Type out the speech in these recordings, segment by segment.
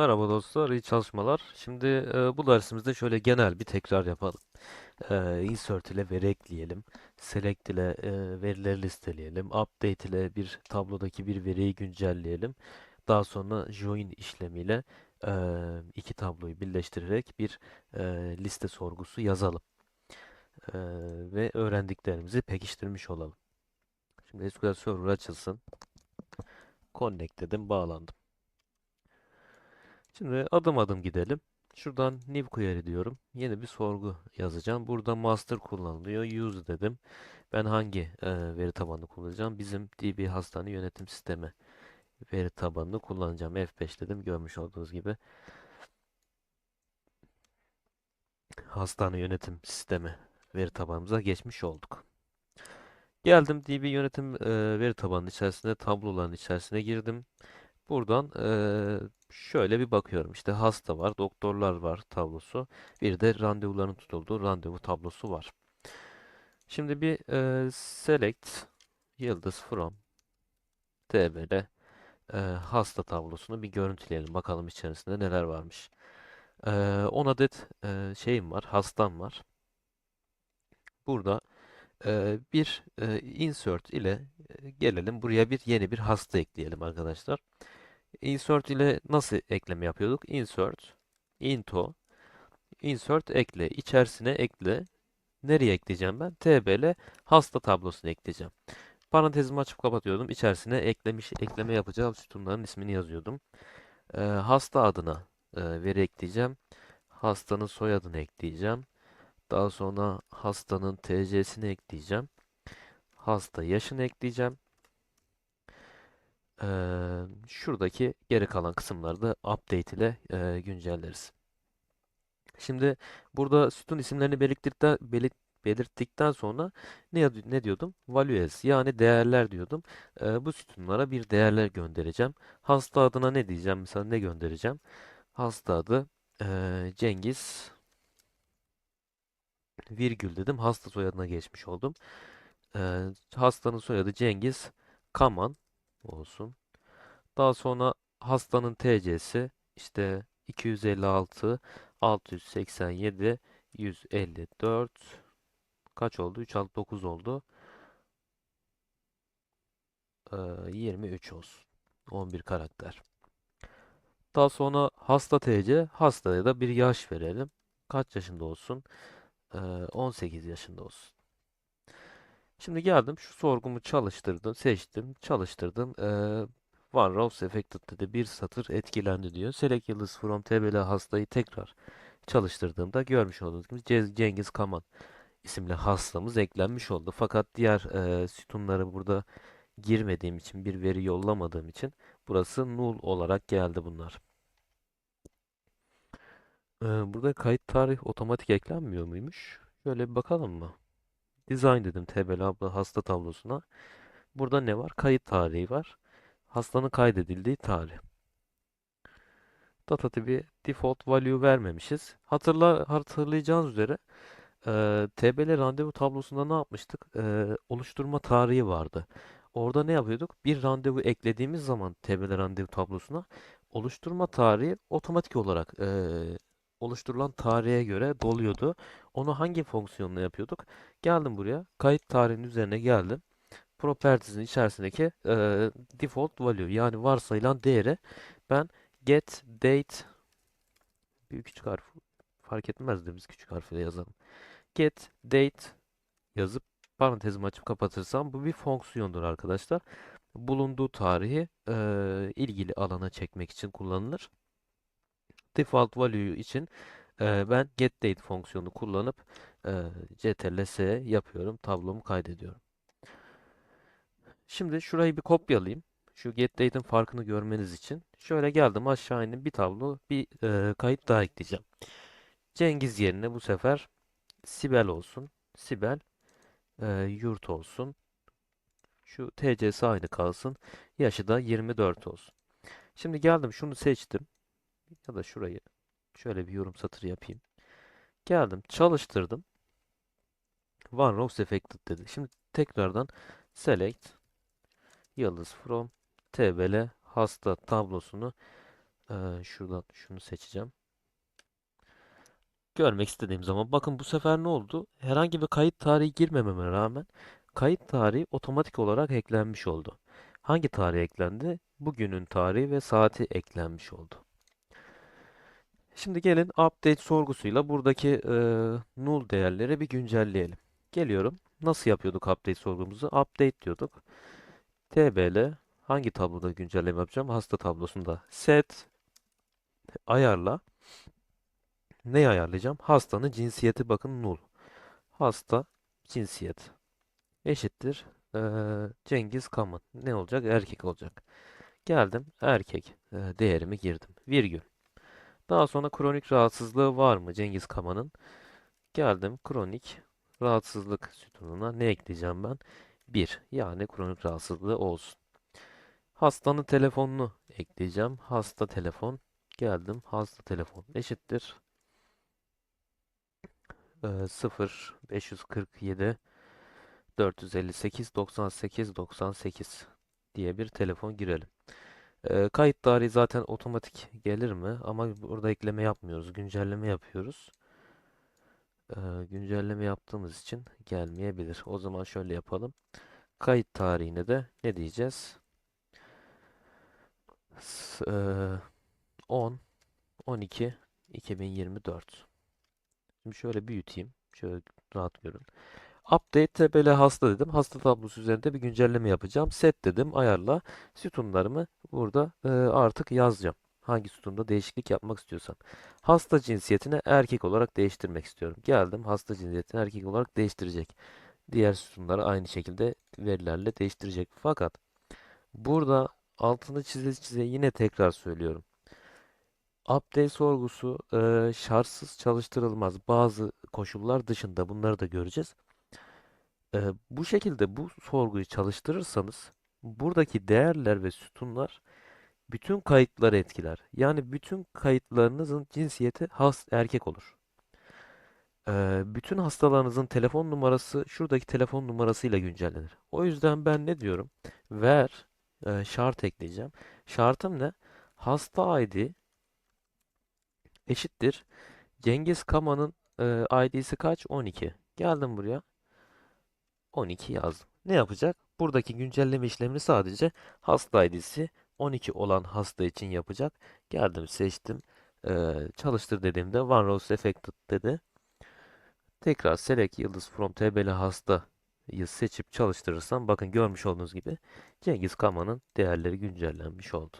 Merhaba dostlar, iyi çalışmalar. Şimdi e, bu dersimizde şöyle genel bir tekrar yapalım. E, insert ile veri ekleyelim. Select ile e, verileri listeleyelim. Update ile bir tablodaki bir veriyi güncelleyelim. Daha sonra join işlemiyle e, iki tabloyu birleştirerek bir e, liste sorgusu yazalım. E, ve öğrendiklerimizi pekiştirmiş olalım. Şimdi SQL Server açılsın. Connect dedim, bağlandım. Şimdi adım adım gidelim. Şuradan new query diyorum. Yeni bir sorgu yazacağım. Burada master kullanılıyor. Use dedim. Ben hangi e, veri tabanını kullanacağım? Bizim DB hastane yönetim sistemi veri tabanını kullanacağım. F5 dedim. Görmüş olduğunuz gibi hastane yönetim sistemi veri tabanımıza geçmiş olduk. Geldim DB yönetim e, veri tabanının içerisine tabloların içerisine girdim. Buradan eee, şöyle bir bakıyorum. İşte hasta var, doktorlar var tablosu. Bir de randevuların tutulduğu randevu tablosu var. Şimdi bir eee, select yıldız from tb'de eee, hasta tablosunu bir görüntüleyelim. Bakalım içerisinde neler varmış. Eee 10 adet eee, şeyim var, hastam var. Burada eee, bir eee, insert ile gelelim. Buraya bir yeni bir hasta ekleyelim arkadaşlar. Insert ile nasıl ekleme yapıyorduk? Insert, into, insert ekle, içerisine ekle. Nereye ekleyeceğim ben? TB'le hasta tablosunu ekleyeceğim. Parantezimi açıp kapatıyordum. İçerisine eklemiş, ekleme yapacağım sütunların ismini yazıyordum. Ee, hasta adına e, veri ekleyeceğim. Hastanın soyadını ekleyeceğim. Daha sonra hastanın TC'sini ekleyeceğim. Hasta yaşını ekleyeceğim. Şuradaki geri kalan kısımları da update ile eee, güncelleriz. Şimdi burada sütun isimlerini belirttikten, belirt- belirttikten sonra ne, ne diyordum? Values yani değerler diyordum. Eee, bu sütunlara bir değerler göndereceğim. Hasta adına ne diyeceğim? Mesela ne göndereceğim? Hasta adı eee, Cengiz virgül dedim. Hasta soyadına geçmiş oldum. Eee, hastanın soyadı Cengiz Kaman olsun. Daha sonra hastanın TC'si işte 256 687 154 kaç oldu? 369 oldu. Ee, 23 olsun. 11 karakter. Daha sonra hasta TC, hastaya da bir yaş verelim. Kaç yaşında olsun? Ee, 18 yaşında olsun. Şimdi geldim şu sorgumu çalıştırdım, seçtim, çalıştırdım. Ee, One rows affected dedi. Bir satır etkilendi diyor. Select yıldız from TBL hastayı tekrar çalıştırdığımda görmüş olduğunuz gibi Ce- Cengiz Kaman isimli hastamız eklenmiş oldu. Fakat diğer e, sütunları burada girmediğim için bir veri yollamadığım için burası null olarak geldi bunlar. Ee, burada kayıt tarih otomatik eklenmiyor muymuş? Şöyle bir bakalım mı? Design dedim TBL abla hasta tablosuna. Burada ne var? Kayıt tarihi var. Hastanın kaydedildiği tarih. Data tipi default value vermemişiz. Hatırla, hatırlayacağınız üzere e, TBL randevu tablosunda ne yapmıştık? E, oluşturma tarihi vardı. Orada ne yapıyorduk? Bir randevu eklediğimiz zaman TBL randevu tablosuna oluşturma tarihi otomatik olarak e, oluşturulan tarihe göre doluyordu. Onu hangi fonksiyonla yapıyorduk? Geldim buraya. Kayıt tarihinin üzerine geldim. Properties'in içerisindeki e, default value yani varsayılan değeri ben get date büyük küçük harf fark etmez de biz küçük harfiyle yazalım. Get date yazıp parantezimi açıp kapatırsam bu bir fonksiyondur arkadaşlar. Bulunduğu tarihi e, ilgili alana çekmek için kullanılır. Default value için e, ben get date fonksiyonu kullanıp e, ctrl s yapıyorum. Tablomu kaydediyorum. Şimdi şurayı bir kopyalayayım. Şu getDate'in farkını görmeniz için. Şöyle geldim aşağı indim bir tablo bir e, kayıt daha ekleyeceğim. Cengiz yerine bu sefer Sibel olsun. Sibel e, yurt olsun. Şu TC'si aynı kalsın. Yaşı da 24 olsun. Şimdi geldim şunu seçtim. Ya da şurayı şöyle bir yorum satırı yapayım. Geldim çalıştırdım. One rows affected dedi. Şimdi tekrardan select yıldız from tbl hasta tablosunu Ee, şuradan şunu seçeceğim. Görmek istediğim zaman bakın bu sefer ne oldu? Herhangi bir kayıt tarihi girmememe rağmen kayıt tarihi otomatik olarak eklenmiş oldu. Hangi tarih eklendi? Bugünün tarihi ve saati eklenmiş oldu. Şimdi gelin update sorgusuyla buradaki e, null değerleri bir güncelleyelim. Geliyorum. Nasıl yapıyorduk update sorgumuzu? Update diyorduk. tbl hangi tabloda güncelleme yapacağım? Hasta tablosunda. Set ayarla. Neyi ayarlayacağım? Hastanın cinsiyeti bakın null. Hasta cinsiyet eşittir. eee, Cengiz Kaman. Ne olacak? Erkek olacak. Geldim. Erkek eee, değerimi girdim. Virgül. Daha sonra kronik rahatsızlığı var mı Cengiz Kaman'ın? Geldim. Kronik rahatsızlık sütununa ne ekleyeceğim ben? 1. Yani kronik rahatsızlığı olsun. Hastanın telefonunu ekleyeceğim. Hasta telefon. Geldim. Hasta telefon eşittir. Eee 0 547 458 98 98 diye bir telefon girelim. Kayıt tarihi zaten otomatik gelir mi? Ama burada ekleme yapmıyoruz. Güncelleme yapıyoruz. Güncelleme yaptığımız için gelmeyebilir. O zaman şöyle yapalım. Kayıt tarihine de ne diyeceğiz? S- eee, 10 12 2024. Şimdi şöyle büyüteyim. Şöyle rahat görün. Update TBL hasta dedim. Hasta tablosu üzerinde bir güncelleme yapacağım. Set dedim. Ayarla. Sütunlarımı burada e, artık yazacağım. Hangi sütunda değişiklik yapmak istiyorsam. Hasta cinsiyetini erkek olarak değiştirmek istiyorum. Geldim. Hasta cinsiyetini erkek olarak değiştirecek. Diğer sütunları aynı şekilde verilerle değiştirecek. Fakat burada altını çize çize yine tekrar söylüyorum. Update sorgusu e, şartsız çalıştırılmaz. Bazı koşullar dışında bunları da göreceğiz. Ee, bu şekilde bu sorguyu çalıştırırsanız buradaki değerler ve sütunlar bütün kayıtları etkiler. Yani bütün kayıtlarınızın cinsiyeti has erkek olur. Ee, bütün hastalarınızın telefon numarası şuradaki telefon numarasıyla güncellenir. O yüzden ben ne diyorum? Ver e, şart ekleyeceğim. Şartım ne? Hasta ID eşittir. Cengiz Kaman'ın e, ID'si kaç? 12. Geldim buraya. 12 yazdım. Ne yapacak? Buradaki güncelleme işlemini sadece hasta ID'si 12 olan hasta için yapacak. Geldim seçtim. Ee, çalıştır dediğimde One Rows Affected dedi. Tekrar Select Yıldız from TBL hastayı seçip çalıştırırsam bakın görmüş olduğunuz gibi Cengiz Kaman'ın değerleri güncellenmiş oldu.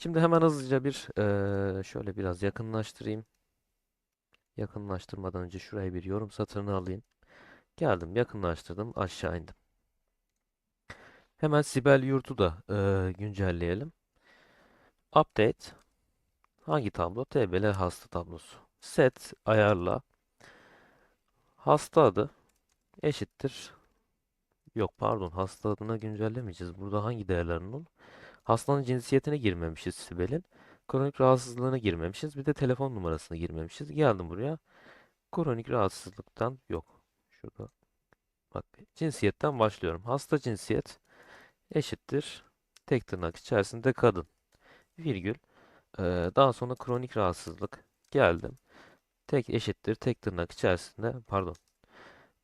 Şimdi hemen hızlıca bir eee, şöyle biraz yakınlaştırayım. Yakınlaştırmadan önce şuraya bir yorum satırını alayım. Geldim, yakınlaştırdım, aşağı indim. Hemen Sibel Yurt'u da e, güncelleyelim. Update. Hangi tablo? TBL hasta tablosu. Set ayarla. Hasta adı eşittir. Yok pardon hasta adına güncellemeyeceğiz. Burada hangi değerlerin ol? Hastanın cinsiyetine girmemişiz Sibel'in. Kronik rahatsızlığına girmemişiz. Bir de telefon numarasına girmemişiz. Geldim buraya. Kronik rahatsızlıktan yok. Şurada. Bak cinsiyetten başlıyorum. Hasta cinsiyet eşittir. Tek tırnak içerisinde kadın. Virgül. Ee, daha sonra kronik rahatsızlık. Geldim. Tek eşittir. Tek tırnak içerisinde pardon.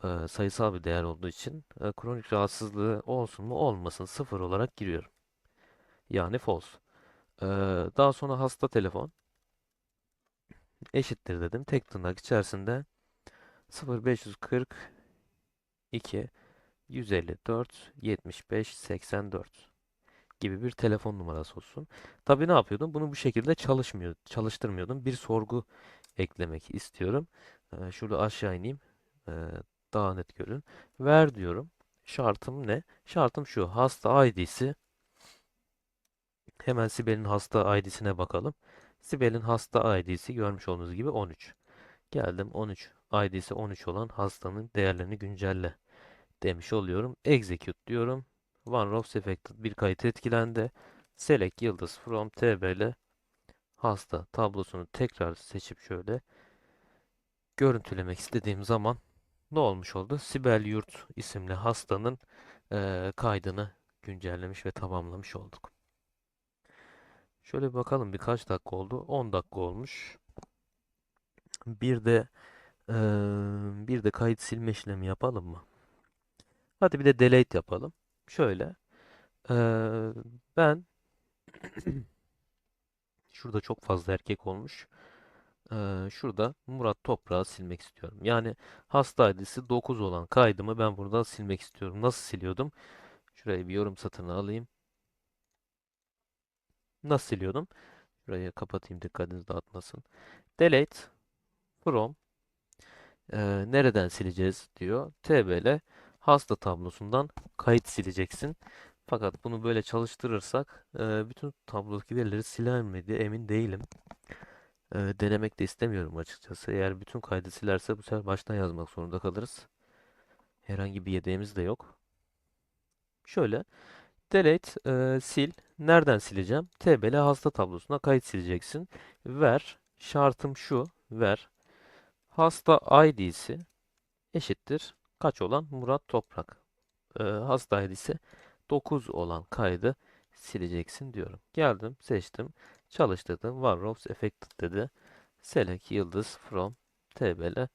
ee, sayısal bir değer olduğu için e, kronik rahatsızlığı olsun mu olmasın sıfır olarak giriyorum. Yani false. Daha sonra hasta telefon eşittir dedim. Tek tırnak içerisinde 0542 154 75 84 gibi bir telefon numarası olsun. Tabii ne yapıyordum? Bunu bu şekilde çalışmıyor, çalıştırmıyordum. Bir sorgu eklemek istiyorum. Ee, şurada aşağı ineyim. Ee, daha net görün. Ver diyorum. Şartım ne? Şartım şu. Hasta ID'si hemen Sibel'in hasta ID'sine bakalım. Sibel'in hasta ID'si görmüş olduğunuz gibi 13. Geldim 13. ID'si 13 olan hastanın değerlerini güncelle demiş oluyorum. Execute diyorum. One rows affected bir kayıt etkilendi. Select yıldız from tbl hasta tablosunu tekrar seçip şöyle görüntülemek istediğim zaman ne olmuş oldu? Sibel Yurt isimli hastanın eee, kaydını güncellemiş ve tamamlamış olduk. Şöyle bir bakalım birkaç dakika oldu. 10 dakika olmuş. Bir de eee, bir de kayıt silme işlemi yapalım mı? Hadi bir de delete yapalım. Şöyle. eee, ben şurada çok fazla erkek olmuş. Eee, şurada Murat Toprağı silmek istiyorum. Yani hasta ID'si 9 olan kaydımı ben buradan silmek istiyorum. Nasıl siliyordum? Şuraya bir yorum satırını alayım. Nasıl siliyordum? Şurayı kapatayım dikkatiniz dağıtmasın. Delete from eee, nereden sileceğiz diyor. TBL hasta tablosundan kayıt sileceksin. Fakat bunu böyle çalıştırırsak eee, bütün tablodaki verileri siler mi diye emin değilim. Eee, denemek de istemiyorum açıkçası. Eğer bütün kaydı silerse bu sefer baştan yazmak zorunda kalırız. Herhangi bir yedeğimiz de yok. Şöyle delete eee, sil. Nereden sileceğim? TBL hasta tablosuna kayıt sileceksin. Ver. Şartım şu. Ver. Hasta ID'si eşittir. Kaç olan? Murat Toprak. Ee, hasta ID'si 9 olan kaydı sileceksin diyorum. Geldim, seçtim, çalıştırdım. Warrows affected dedi. Select yıldız from tbl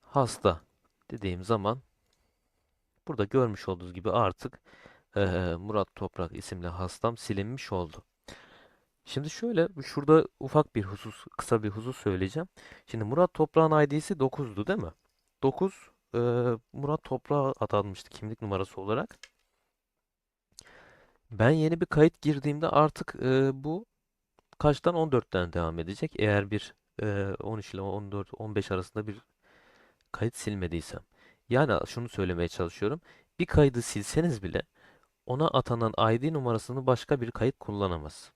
hasta dediğim zaman burada görmüş olduğunuz gibi artık eee, Murat Toprak isimli hastam silinmiş oldu. Şimdi şöyle şurada ufak bir husus, kısa bir husus söyleyeceğim. Şimdi Murat Toprak'ın ID'si 9'du değil mi? 9 e, Murat Toprak'a atanmıştı kimlik numarası olarak. Ben yeni bir kayıt girdiğimde artık e, bu kaçtan 14'ten devam edecek. Eğer bir e, 13 ile 14 15 arasında bir kayıt silmediysem. Yani şunu söylemeye çalışıyorum. Bir kaydı silseniz bile ona atanan ID numarasını başka bir kayıt kullanamaz.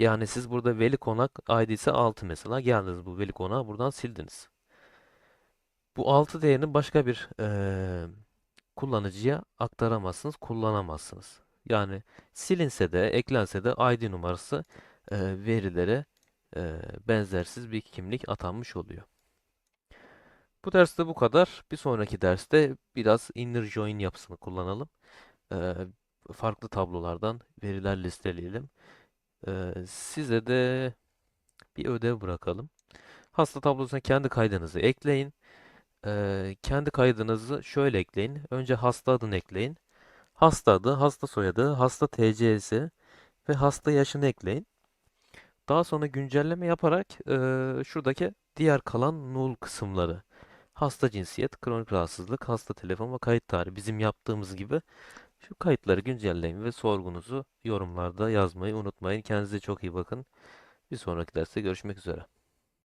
Yani siz burada veli konak ID'si 6 mesela. Geldiniz bu veli konağı buradan sildiniz. Bu 6 değerini başka bir eee, kullanıcıya aktaramazsınız, kullanamazsınız. Yani silinse de, eklense de ID numarası eee, verilere eee, benzersiz bir kimlik atanmış oluyor. Bu derste bu kadar. Bir sonraki derste biraz inner join yapısını kullanalım. Eee, farklı tablolardan veriler listeleyelim. Size de bir ödev bırakalım. Hasta tablosuna kendi kaydınızı ekleyin. Eee, kendi kaydınızı şöyle ekleyin. Önce hasta adını ekleyin. Hasta adı, hasta soyadı, hasta TC'si ve hasta yaşını ekleyin. Daha sonra güncelleme yaparak eee, şuradaki diğer kalan null kısımları. Hasta cinsiyet, kronik rahatsızlık, hasta telefon ve kayıt tarihi bizim yaptığımız gibi şu kayıtları güncelleyin ve sorgunuzu yorumlarda yazmayı unutmayın. Kendinize çok iyi bakın. Bir sonraki derste görüşmek üzere.